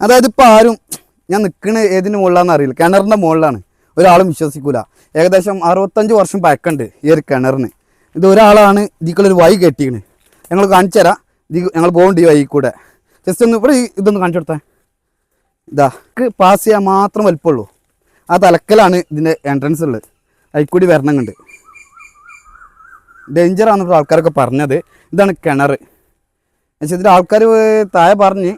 അതായത് ഇപ്പം ആരും ഞാൻ നിൽക്കണ ഏതിന് മുകളിലാണെന്ന് അറിയില്ല. കിണറിന്റെ മുകളിലാണ്. ഒരാളും വിശ്വസിക്കൂല. ഏകദേശം അറുപത്തഞ്ച് വർഷം പഴക്കുണ്ട് ഈ ഒരു കിണറിന്. ഇത് ഒരാളാണ് ഇതിക്കുള്ളൊരു വൈ കെട്ടിക്കണ്. ഞങ്ങൾ കാണിച്ചു തരാം. ഇത് ഞങ്ങൾ പോകേണ്ട ഈ വഴി കൂടെ. ജസ്റ്റ് ഒന്ന് ഇവിടെ ഇതൊന്ന് കാണിച്ചു കൊടുത്തേ. ഇതാ പാസ് ചെയ്യാൻ മാത്രം വലിപ്പമുള്ളൂ. ആ തലക്കലാണ് ഇതിന്റെ എൻട്രൻസ് ഉള്ളത്. അതിക്കൂടി കൂടി വരണം കണ്ട് ഡേഞ്ചർ ആണെന്നൊക്കെ ആൾക്കാരൊക്കെ പറഞ്ഞത്. ഇതാണ് കിണർ പക്ഷേ ഇതിൽ ആൾക്കാർ താഴെ പറഞ്ഞ്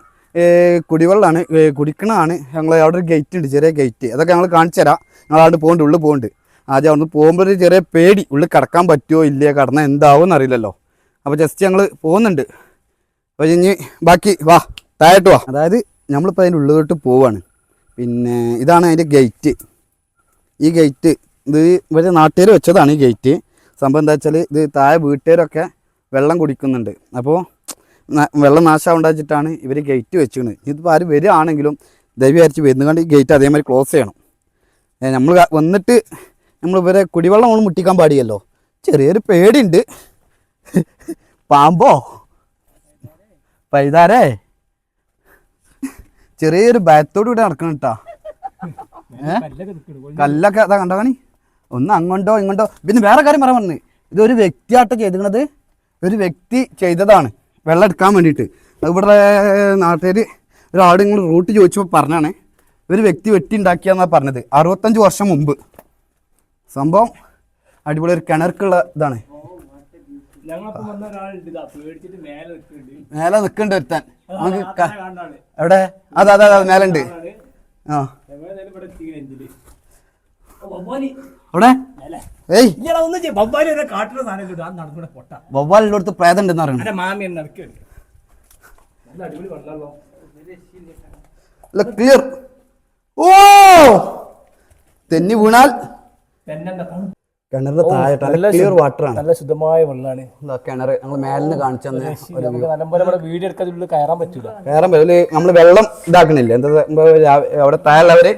കുടിവെള്ളമാണ് കുടിക്കണതാണ് ഞങ്ങൾ അവിടെ ഒരു ഗേറ്റ് ഉണ്ട് ചെറിയ ഗേറ്റ് അതൊക്കെ ഞങ്ങൾ കാണിച്ചു തരാം. ഞങ്ങൾ അവിടെ പോകുന്നുണ്ട് ഉള്ളിൽ പോകുന്നുണ്ട് ആദ്യം അവിടെ നിന്ന് പോകുമ്പോൾ ഒരു ചെറിയ പേടി ഉള്ളിൽ കിടക്കാൻ പറ്റുമോ ഇല്ലേ കടന്നാൽ എന്താവും എന്നറിയില്ലല്ലോ. അപ്പോൾ ജസ്റ്റ് ഞങ്ങൾ പോകുന്നുണ്ട് അപ്പോൾ ഇനി ബാക്കി വാ താഴോട്ട് വാ. അതായത് നമ്മളിപ്പോൾ അതിന്റെ ഉള്ളിലോട്ട് പോവാണ്. പിന്നെ ഇതാണ് അതിന്റെ ഗേറ്റ് ഈ ഗേറ്റ് ഇത് ഇവരെ നാട്ടുകാർ വെച്ചതാണ് ഈ ഗേറ്റ് സംഭവം എന്താ വെച്ചാൽ ഇത് താഴെ വീട്ടുകാരൊക്കെ വെള്ളം കുടിക്കുന്നുണ്ട്. അപ്പോൾ വെള്ളം നാശം ഉണ്ടാച്ചിട്ടാണ് ഇവർ ഗേറ്റ് വെച്ചിരുന്നത് ഇതിപ്പോൾ ആര് വരികയാണെങ്കിലും ദൈവം വിചാരിച്ച് വരുന്നുകൊണ്ട് ഈ ഗേറ്റ് അതേമാതിരി ക്ലോസ് ചെയ്യണം. നമ്മൾ വന്നിട്ട് നമ്മൾ ഇവരെ കുടിവെള്ളം നമ്മൾ മുട്ടിക്കാൻ പാടിയല്ലോ ചെറിയൊരു പേടിയുണ്ട്. പാമ്പോ? പൈതാരേ ചെറിയൊരു ബാത്തോട് കൂടെ നടക്കണം കേട്ടാ കല്ലൊക്കെ അതാ കണ്ടോ കണി? ഒന്ന് അങ്ങോട്ടോ ഇങ്ങോട്ടോ. പിന്നെ വേറെ കാര്യം പറയാൻ പറഞ്ഞു ഇതൊരു വ്യക്തിയായിട്ട് ചെയ്തിരുന്നത് ഒരു വ്യക്തി ചെയ്തതാണ്. വെള്ളം എടുക്കാൻ വേണ്ടിയിട്ട്. ഇവിടെ നാട്ടുകാർ ഒരാട് നിങ്ങൾ റൂട്ട് ചോദിച്ചപ്പോൾ പറഞ്ഞാണ് ഒരു വ്യക്തി വെട്ടി ഉണ്ടാക്കിയെന്നാണ് പറഞ്ഞത്. അറുപത്തഞ്ച് വർഷം മുമ്പ്. സംഭവം അടിപൊളി ഒരു കിണർക്കുള്ള ഇതാണ്. മേലെ നിൽക്കുന്നുണ്ട്. ഒരുത്താൻ. നമുക്ക് എവിടെ? അതെ അതെ അതെ മേലുണ്ട്. ആ. അവിടെ ഏയ്. വവ്വാലിന്റെ അടുത്ത് പ്രേതം ഉണ്ടെന്ന് അല്ല ക്ലിയർ ഓ! തെന്നി വീണാൽ കിണറിന്റെ താഴെ നല്ല ക്ലിയർ വാട്ടർ ആണ്. നല്ല ശുദ്ധമായ വെള്ളമാണ് കിണർ ഞങ്ങൾ മേലിന് കാണിച്ചു തന്നെ നല്ലപോലെ ഇവിടെ വീഡിയോ എടുക്കാൻ കയറാൻ പറ്റൂല. കയറാൻ ഇതിൽ നമ്മൾ വെള്ളം ഇതാക്കണില്ല. എന്താ അവിടെ താഴെയുള്ളവര്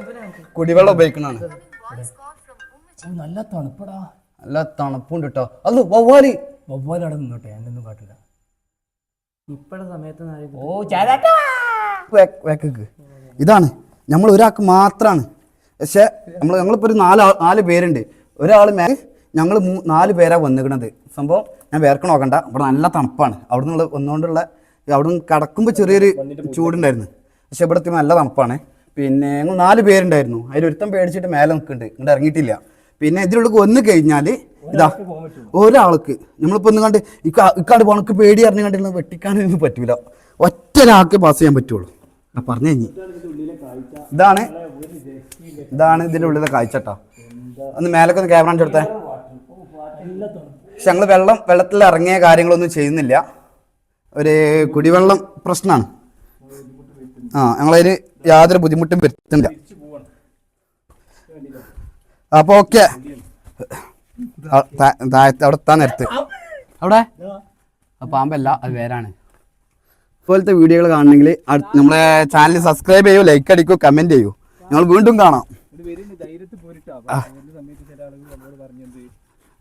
കുടിവെള്ളം ഉപയോഗിക്കണതാണ്. നല്ല തണുപ്പടാ. നല്ല തണുപ്പുണ്ട് കേട്ടോ അത് വവ്വാലി. വവ്വാലി അവിടെ നിന്നോട്ടെ എന്നൊന്നും കാട്ടില്ല. ഇപ്പോഴത്തെ സമയത്ത് ഓ വേക്കക്ക്. ഇതാണ്. നമ്മൾ ഒരാൾക്ക് മാത്രമാണ് പക്ഷേ നമ്മൾ ഞങ്ങളിപ്പോൾ ഒരു നാല് നാല് പേരുണ്ട്. ഒരാൾ മേ ഞങ്ങൾ മൂ നാല് പേരാ വന്നിക്കണത്. സംഭവം ഞാൻ വേർക്ക് നോക്കണ്ട. ഇവിടെ നല്ല തണുപ്പാണ്. അവിടെ നിന്ന് വന്നുകൊണ്ടുള്ള അവിടെ നിന്ന് കിടക്കുമ്പോൾ ചെറിയൊരു ചൂടുണ്ടായിരുന്നു. പക്ഷെ ഇവിടെ നല്ല തണുപ്പാണ്. പിന്നെ ഞങ്ങൾ നാല് പേരുണ്ടായിരുന്നു. അതിലൊരുത്തം പേടിച്ചിട്ട് മേലെ നിൽക്കുന്നുണ്ട്. ഇങ്ങോട്ട് ഇറങ്ങിയിട്ടില്ല. പിന്നെ ഇതിലുള്ള വന്നു കഴിഞ്ഞാൽ ഇതാ ഒരാൾക്ക് നമ്മളിപ്പോൾ ഒന്ന് കണ്ട് ഇക്ക ഇക്കാട് പോണക്ക് പേടി അറിഞ്ഞു കണ്ടിരുന്ന വെട്ടിക്കാനൊന്നും പറ്റൂല. ഒറ്റ ഒരാൾക്ക് പാസ് ചെയ്യാൻ പറ്റുള്ളൂ. ആ പറഞ്ഞു കഴിഞ്ഞു. ഇതാണ് ഇതാണ് ഇതിന്റെ ഉള്ളിലെ കാഴ്ചട്ടാ ഒന്ന് മേലൊക്കെ ഒന്ന് ക്യാമറ കാണിച്ചു കൊടുത്തേ പക്ഷെ ഞങ്ങൾ വെള്ളം വെള്ളത്തിൽ ഇറങ്ങിയ കാര്യങ്ങളൊന്നും ചെയ്യുന്നില്ല. ഒരു കുടിവെള്ളം പ്രശ്നമാണ് ആ ഞങ്ങളതിന് യാതൊരു ബുദ്ധിമുട്ടും വരുത്തുന്നില്ല. അപ്പൊ ഓക്കെ. താഴത്ത് അവിടെ എത്താൻ നേരത്ത്. അവിടെ? പാമ്പല്ല അത് വേറാണ് ഇപ്പോഴത്തെ വീഡിയോകൾ കാണണമെങ്കിൽ നമ്മളെ ചാനൽ സബ്സ്ക്രൈബ് ചെയ്യൂ ലൈക്ക് അടിക്കൂ കമന്റ് ചെയ്യൂ. ഞങ്ങൾ വീണ്ടും കാണാം.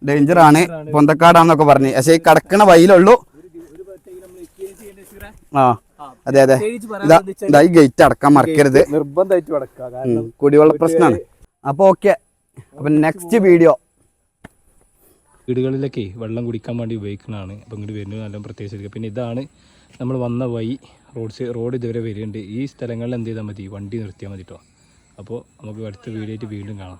ഡേഞ്ചറാണ് ഡേഞ്ചർ ആണ് പൊന്തക്കാടാന്നൊക്കെ പറഞ്ഞു. പക്ഷേ ഈ കിടക്കണ വഴിയിലുള്ളൂ. ആ. അതെ അതെ. ഇതാ ഈ ഗേറ്റ് അടക്കാൻ മറക്കരുത്. നിർബന്ധമായിട്ട് അടക്കുക. കാരണം ഉം, കുടിവെള്ള പ്രശ്നമാണ് അപ്പോൾ ഓക്കെ. അപ്പം നെക്സ്റ്റ് വീഡിയോ വീടുകളിലൊക്കെ വെള്ളം കുടിക്കാൻ വേണ്ടി ഉപയോഗിക്കുന്നതാണ്. അപ്പം ഇങ്ങോട്ട് വരുന്നത് നല്ല പ്രത്യേകിച്ച് പിന്നെ ഇതാണ് നമ്മൾ വന്ന വഴി റോഡ് റോഡ് ഇതുവരെ വരുന്നുണ്ട് ഈ സ്ഥലങ്ങളിൽ എന്ത് ചെയ്താൽ മതി? വണ്ടി നിർത്തിയാൽ മതി കേട്ടോ അപ്പോൾ നമുക്ക് അടുത്ത വീഡിയോ ആയിട്ട് വീണ്ടും കാണാം.